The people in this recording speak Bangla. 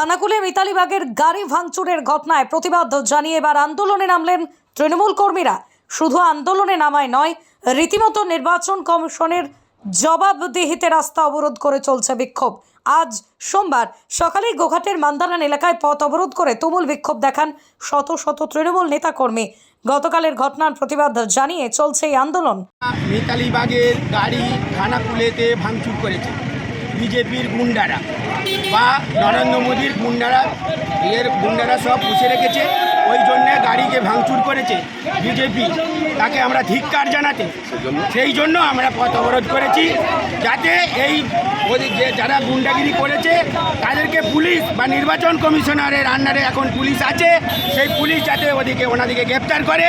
খানাকুলে মিতালিবাগের গাড়ি ভাঙচুরের ঘটনায় প্রতিবাদ জানিয়ে এবার আন্দোলনে নামলেন তৃণমূল কর্মীরা। শুধু আন্দোলনে নামায় নয়, রীতিমতো নির্বাচন কমিশনের জবাবদিহিতে রাস্তা অবরোধ করে চলছে বিক্ষোভ। আজ সোমবার সকালে গোঘাটের মান্দারান এলাকায় পথ অবরোধ করে তুমুল বিক্ষোভ দেখান শত শত তৃণমূল নেতাকর্মী। গতকালের ঘটনার প্রতিবাদ জানিয়ে চলছে এই আন্দোলন। মিতালিবাগের গাড়ি খানাকুলেতে ভাঙচুর করেছে। বিজেপির গুন্ডারা বা নরেন্দ্র মোদীর গুন্ডারা এর গুন্ডারা সব পুষে রেখেছে ওই জন্যে গাড়িকে ভাঙচুর করেছে বিজেপি। তাকে আমরা ধিক্কার জানাতে সেই জন্য আমরা পথ অবরোধ করেছি যাতে এই যে যারা গুন্ডাগিরি করেছে তাদেরকে পুলিশ বা নির্বাচন কমিশনারের আন্ডারে এখন পুলিশ আছে সেই পুলিশ যাতে ওদিকে ওনাদিকে গ্রেপ্তার করে